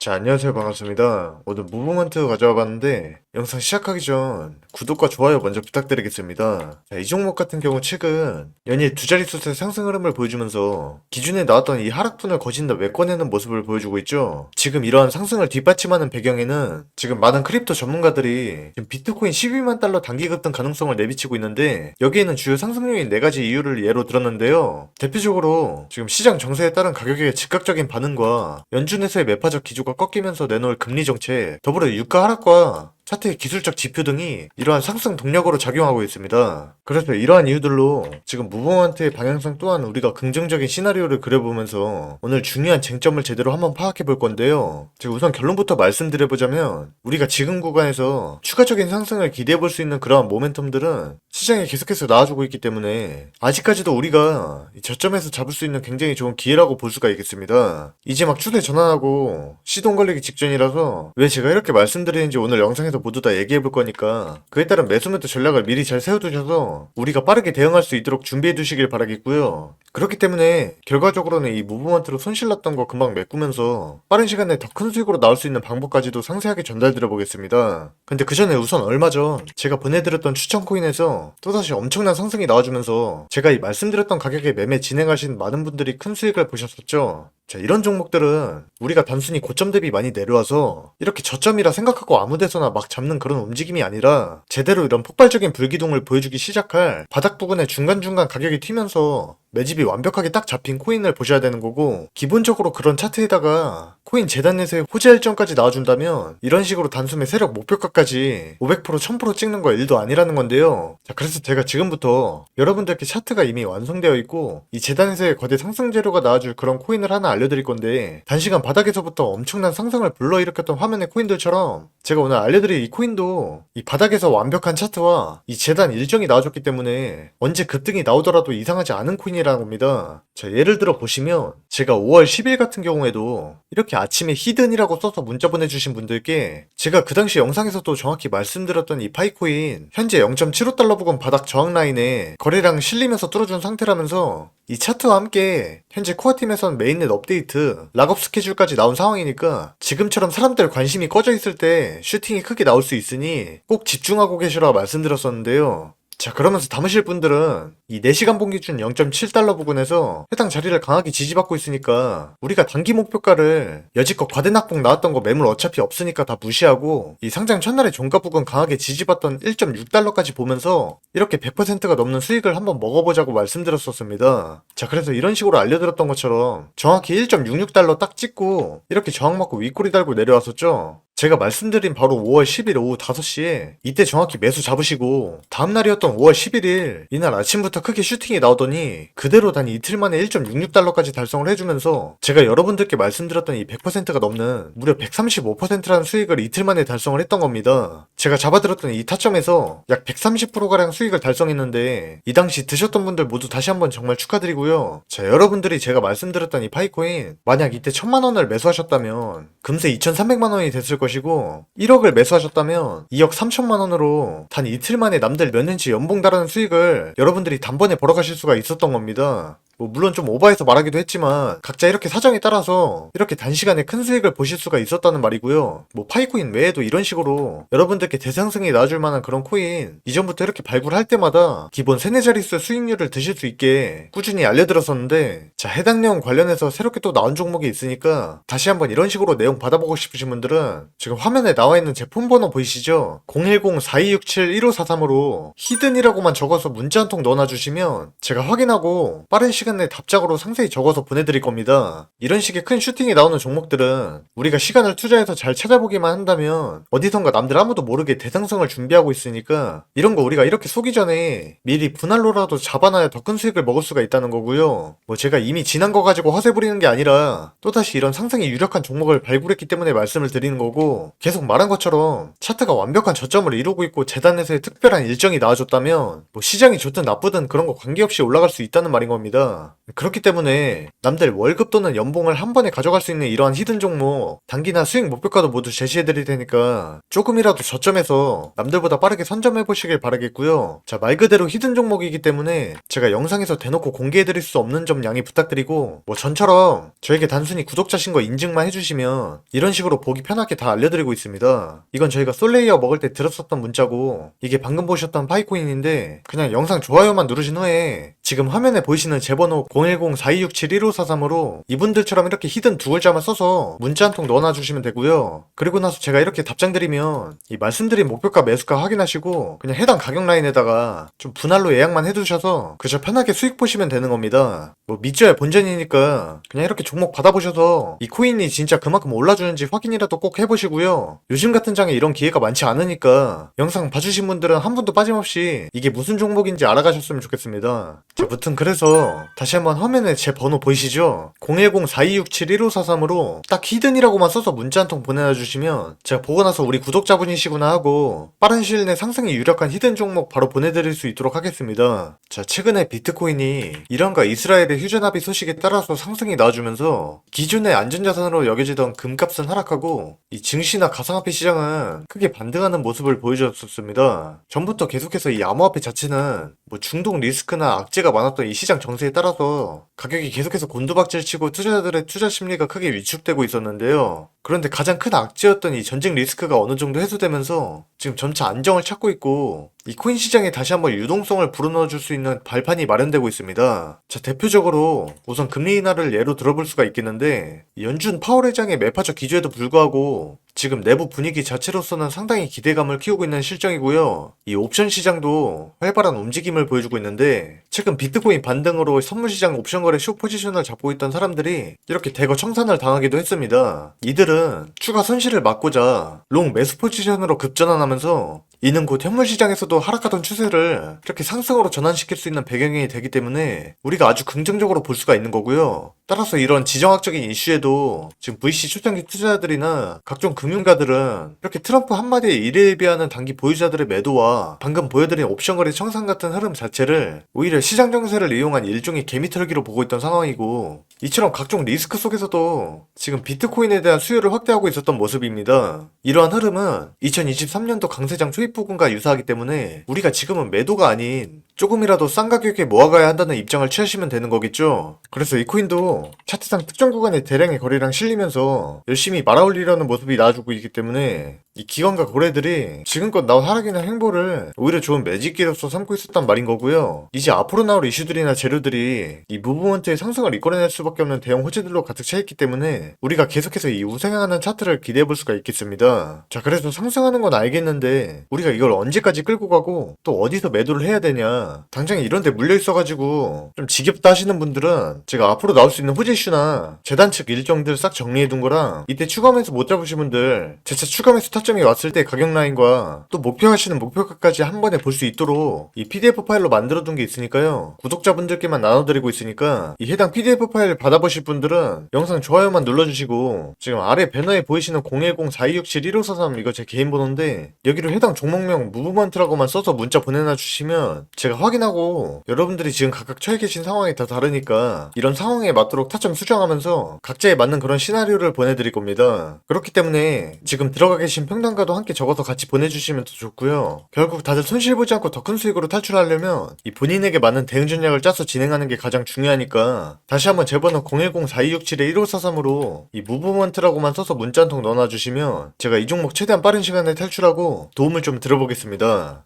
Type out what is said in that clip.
자, 안녕하세요. 반갑습니다. 오늘 무브먼트 가져와 봤는데, 영상 시작하기 전 구독과 좋아요 먼저 부탁드리겠습니다. 자, 이 종목 같은 경우 최근 연일 두 자릿수의 상승 흐름을 보여주면서 기존에 나왔던 이 하락분을 거진다 메꿔내는 모습을 보여주고 있죠. 지금 이러한 상승을 뒷받침하는 배경에는 지금 많은 크립토 전문가들이 지금 비트코인 12만 달러 단기 급등 가능성을 내비치고 있는데, 여기에는 주요 상승 요인 네 가지 이유를 예로 들었는데요. 대표적으로 지금 시장 정세에 따른 가격의 즉각적인 반응과 연준에서의 매파적 기조가 꺾이면서 내놓을 금리 정책, 더불어 유가 하락과 차트의 기술적 지표 등이 이러한 상승 동력으로 작용하고 있습니다. 그래서 이러한 이유들로 지금 무브먼트의 방향성 또한 우리가 긍정적인 시나리오를 그려보면서 오늘 중요한 쟁점을 제대로 한번 파악해 볼 건데요. 제가 우선 결론부터 말씀드려보자면 우리가 지금 구간에서 추가적인 상승을 기대해 볼 수 있는 그러한 모멘텀들은 시장에 계속해서 나와주고 있기 때문에 아직까지도 우리가 이 저점에서 잡을 수 있는 굉장히 좋은 기회라고 볼 수가 있겠습니다. 이제 막 추세 전환하고 시동 걸리기 직전이라서 왜 제가 이렇게 말씀드리는지 오늘 영상에서 모두 다 얘기해 볼 거니까 그에 따른 매수 매도 전략을 미리 잘 세워두셔서 우리가 빠르게 대응할 수 있도록 준비해 두시길 바라겠고요. 그렇기 때문에 결과적으로는 이 무브먼트로 손실 났던 거 금방 메꾸면서 빠른 시간에 더 큰 수익으로 나올 수 있는 방법까지도 상세하게 전달드려 보겠습니다. 근데 그 전에 우선 얼마 전 제가 보내드렸던 추천 코인에서 또다시 엄청난 상승이 나와주면서 제가 이 말씀드렸던 가격에 매매 진행하신 많은 분들이 큰 수익을 보셨었죠. 자, 이런 종목들은 우리가 단순히 고점 대비 많이 내려와서 이렇게 저점이라 생각하고 아무 데서나 막 잡는 그런 움직임이 아니라 제대로 이런 폭발적인 불기둥을 보여주기 시작할 바닥 부근에 중간중간 가격이 튀면서 매집이 완벽하게 딱 잡힌 코인을 보셔야 되는 거고 기본적으로 그런 차트에다가 코인 재단에서의 호재 일정까지 나와준다면 이런 식으로 단숨에 세력 목표가까지 500% 1000% 찍는 거 일도 아니라는 건데요. 자 그래서 제가 지금부터 여러분들께 차트가 이미 완성되어 있고 이 재단에서의 거대 상승 재료가 나와줄 그런 코인을 하나 알려드릴 건데 단시간 바닥에서부터 엄청난 상승을 불러일으켰던 화면의 코인들처럼 제가 오늘 알려드릴 이 코인도 이 바닥에서 완벽한 차트와 이 재단 일정이 나와줬기 때문에 언제 급등이 나오더라도 이상하지 않은 코인이라 는 겁니다. 자, 예를 들어 보시면 제가 5월 10일 같은 경우에도 이렇게 아침에 히든이라고 써서 문자 보내주신 분들께 제가 그 당시 영상에서도 정확히 말씀드렸던 이 파이코인 현재 0.75달러 부근 바닥 저항 라인에 거래량 실리면서 뚫어준 상태라면서 이 차트와 함께 현재 코어팀에선 메인넷 업데이트, 락업 스케줄까지 나온 상황이니까 지금처럼 사람들 관심이 꺼져 있을 때 슈팅이 크게 나올 수 있으니 꼭 집중하고 계시라 말씀드렸었는데요. 자, 그러면서 담으실 분들은 이 4시간 봉 기준 0.7달러 부근에서 해당 자리를 강하게 지지받고 있으니까 우리가 단기 목표가를 여지껏 과대낙폭 나왔던 거 매물 어차피 없으니까 다 무시하고 이 상장 첫날에 종가 부근 강하게 지지받던 1.6달러까지 보면서 이렇게 100%가 넘는 수익을 한번 먹어보자고 말씀드렸었습니다. 자, 그래서 이런 식으로 알려드렸던 것처럼 정확히 1.66달러 딱 찍고 이렇게 저항 맞고 윗꼬리 달고 내려왔었죠. 제가 말씀드린 바로 5월 10일 오후 5시에 이때 정확히 매수 잡으시고 다음날이었던 5월 11일 이날 아침부터 크게 슈팅이 나오더니 그대로 단 이틀 만에 1.66달러까지 달성을 해주면서 제가 여러분들께 말씀드렸던 이 100%가 넘는 무려 135%라는 수익을 이틀 만에 달성을 했던 겁니다. 제가 잡아들었던 이 타점에서 약 130%가량 수익을 달성했는데 이 당시 드셨던 분들 모두 다시 한번 정말 축하드리고요. 자 여러분들이 제가 말씀드렸던 이 파이코인 만약 이때 1000만원을 매수하셨다면 금세 2300만원이 됐을 것 이고 1억을 매수하셨다면 2억 3천만 원으로 단 이틀 만에 남들 몇 년치 연봉 달하는 수익을 여러분들이 단번에 벌어가실 수가 있었던 겁니다. 뭐 물론 좀 오버해서 말하기도 했지만 각자 이렇게 사정에 따라서 이렇게 단시간에 큰 수익을 보실 수가 있었다는 말이고요. 뭐 파이코인 외에도 이런 식으로 여러분들께 대상승이 나와줄 만한 그런 코인 이전부터 이렇게 발굴할 때마다 기본 세네 자릿수 수익률을 드실 수 있게 꾸준히 알려드렸었는데 자 해당 내용 관련해서 새롭게 또 나온 종목이 있으니까 다시 한번 이런 식으로 내용 받아보고 싶으신 분들은 지금 화면에 나와 있는 제 폰번호 보이시죠? 010-4267-1543으로 히든이라고만 적어서 문자 한 통 넣어놔주시면 제가 확인하고 빠른 시간 내 답장으로 상세히 적어서 보내드릴 겁니다. 이런 식의 큰 슈팅이 나오는 종목들은 우리가 시간을 투자해서 잘 찾아보기만 한다면 어디선가 남들 아무도 모르게 대상성을 준비하고 있으니까 이런 거 우리가 이렇게 쏘기 전에 미리 분할로라도 잡아놔야 더 큰 수익을 먹을 수가 있다는 거고요. 뭐 제가 이미 지난 거 가지고 허세 부리는 게 아니라 또다시 이런 상승이 유력한 종목을 발굴했기 때문에 말씀을 드리는 거고 계속 말한 것처럼 차트가 완벽한 저점을 이루고 있고 재단에서의 특별한 일정이 나와줬다면 뭐 시장이 좋든 나쁘든 그런 거 관계없이 올라갈 수 있다는 말인 겁니다. 그렇기 때문에 남들 월급 또는 연봉을 한 번에 가져갈 수 있는 이러한 히든 종목 단기나 수익 목표가도 모두 제시해 드릴 테니까 조금이라도 저점 저점에서 남들보다 빠르게 선점해 보시길 바라겠고요. 자, 말 그대로 히든 종목이기 때문에 제가 영상에서 대놓고 공개해 드릴 수 없는 점 양해 부탁드리고 뭐 전처럼 저에게 단순히 구독자신 거 인증만 해주시면 이런 식으로 보기 편하게 다 알려드리고 있습니다. 이건 저희가 솔레이어 먹을 때 들었었던 문자고 이게 방금 보셨던 파이코인인데 그냥 영상 좋아요만 누르신 후에 지금 화면에 보이시는 제 번호 010-4267-1543으로 이분들처럼 이렇게 히든 두 글자만 써서 문자 한 통 넣어놔 주시면 되고요. 그리고 나서 제가 이렇게 답장 드리면 이 말씀드린 목표가 매수가 확인하시고 그냥 해당 가격 라인에다가 좀 분할로 예약만 해두셔서 그저 편하게 수익 보시면 되는 겁니다. 뭐 믿져야 본전이니까 그냥 이렇게 종목 받아보셔서 이 코인이 진짜 그만큼 올라주는지 확인이라도 꼭 해보시고요. 요즘 같은 장에 이런 기회가 많지 않으니까 영상 봐주신 분들은 한 분도 빠짐없이 이게 무슨 종목인지 알아가셨으면 좋겠습니다. 자, 무튼 그래서 다시 한번 화면에 제 번호 보이시죠? 010-4267-1543으로 딱 히든이라고만 써서 문자 한 통 보내주시면 제가 보고 나서 우리 구독자분이시구나 하고 빠른 시일 내 상승이 유력한 히든 종목 바로 보내드릴 수 있도록 하겠습니다. 자, 최근에 비트코인이 이란과 이스라엘의 휴전합의 소식에 따라서 상승이 나와주면서 기존의 안전자산으로 여겨지던 금값은 하락하고 이 증시나 가상화폐 시장은 크게 반등하는 모습을 보여줬었습니다. 전부터 계속해서 이 암호화폐 자체는 뭐 중독 리스크나 악재가 많았던 이 시장 정세에 따라서 가격이 계속해서 곤두박질 치고 투자자들의 투자 심리가 크게 위축되고 있었는데요. 그런데 가장 큰 악재였던 이 전쟁 리스크가 어느 정도 해소되면서 지금 점차 안정을 찾고 있고 이 코인 시장에 다시 한번 유동성을 불어넣어 줄 수 있는 발판이 마련되고 있습니다. 자, 대표적으로 우선 금리 인하를 예로 들어볼 수가 있겠는데 연준 파월 회장의 매파적 기조에도 불구하고 지금 내부 분위기 자체로서는 상당히 기대감을 키우고 있는 실정이고요. 이 옵션 시장도 활발한 움직임을 보여주고 있는데 최근 비트코인 반등으로 선물 시장 옵션 거래 쇼 포지션을 잡고 있던 사람들이 이렇게 대거 청산을 당하기도 했습니다. 이들은 추가 손실을 막고자 롱 매수 포지션으로 급전환하면서 이는 곧 현물 시장에서도 하락하던 추세를 이렇게 상승으로 전환시킬 수 있는 배경이 되기 때문에 우리가 아주 긍정적으로 볼 수가 있는 거고요. 따라서 이런 지정학적인 이슈에도 지금 VC 초창기 투자자들이나 각종 금융가들은 이렇게 트럼프 한마디에 이를 비하는 단기 보유자들의 매도와 방금 보여드린 옵션 거래 청산 같은 흐름 자체를 오히려 시장 정세를 이용한 일종의 개미털기로 보고 있던 상황이고 이처럼 각종 리스크 속에서도 지금 비트코인에 대한 수요를 확대하고 있었던 모습입니다. 이러한 흐름은 2023년도 강세장 초입 부분과 유사하기 때문에 우리가 지금은 매도가 아닌 조금이라도 싼 가격에 모아가야 한다는 입장을 취하시면 되는 거겠죠. 그래서 이 코인도 차트상 특정 구간에 대량의 거래량 실리면서 열심히 말아올리려는 모습이 나와주고 있기 때문에 이 기관과 고래들이 지금껏 나온 하락이나 행보를 오히려 좋은 매직기로서 삼고 있었단 말인 거고요. 이제 앞으로 나올 이슈들이나 재료들이 이 무브먼트의 상승을 이끌어낼 수밖에 없는 대형 호재들로 가득 차 있기 때문에 우리가 계속해서 이 우상향하는 차트를 기대해 볼 수가 있겠습니다. 자, 그래서 상승하는 건 알겠는데 우리가 이걸 언제까지 끌고 가고 또 어디서 매도를 해야 되냐. 당장 이런 데 물려 있어가지고 좀 지겹다 하시는 분들은 제가 앞으로 나올 수 있는 이슈나 재단 측 일정들 싹 정리해 둔 거랑 이때 추가 매수 못 잡으신 분들 재차 추가 매수 타점이 왔을 때 가격 라인과 또 목표하시는 목표가까지 한 번에 볼 수 있도록 이 PDF 파일로 만들어 둔 게 있으니까요. 구독자분들께만 나눠드리고 있으니까 이 해당 PDF 파일 받아보실 분들은 영상 좋아요만 눌러주시고 지금 아래 배너에 보이시는 010-4267-1543 이거 제 개인 번호인데 여기로 해당 종목명 무브먼트라고만 써서 문자 보내놔 주시면 제가 확인하고 여러분들이 지금 각각 처해 계신 상황이 다 다르니까 이런 상황에 맞도록 타점 수정하면서 각자에 맞는 그런 시나리오를 보내드릴 겁니다. 그렇기 때문에 지금 들어가 계신 평단가도 함께 적어서 같이 보내주시면 더 좋고요. 결국 다들 손실 보지 않고 더 큰 수익으로 탈출하려면 이 본인에게 맞는 대응 전략을 짜서 진행하는 게 가장 중요하니까 다시 한번 제 번호 010-4267-1543으로 이 무브먼트라고만 써서 문자 한 통 넣어놔 주시면 제가 이 종목 최대한 빠른 시간에 탈출하고 도움을 좀 들어보겠습니다.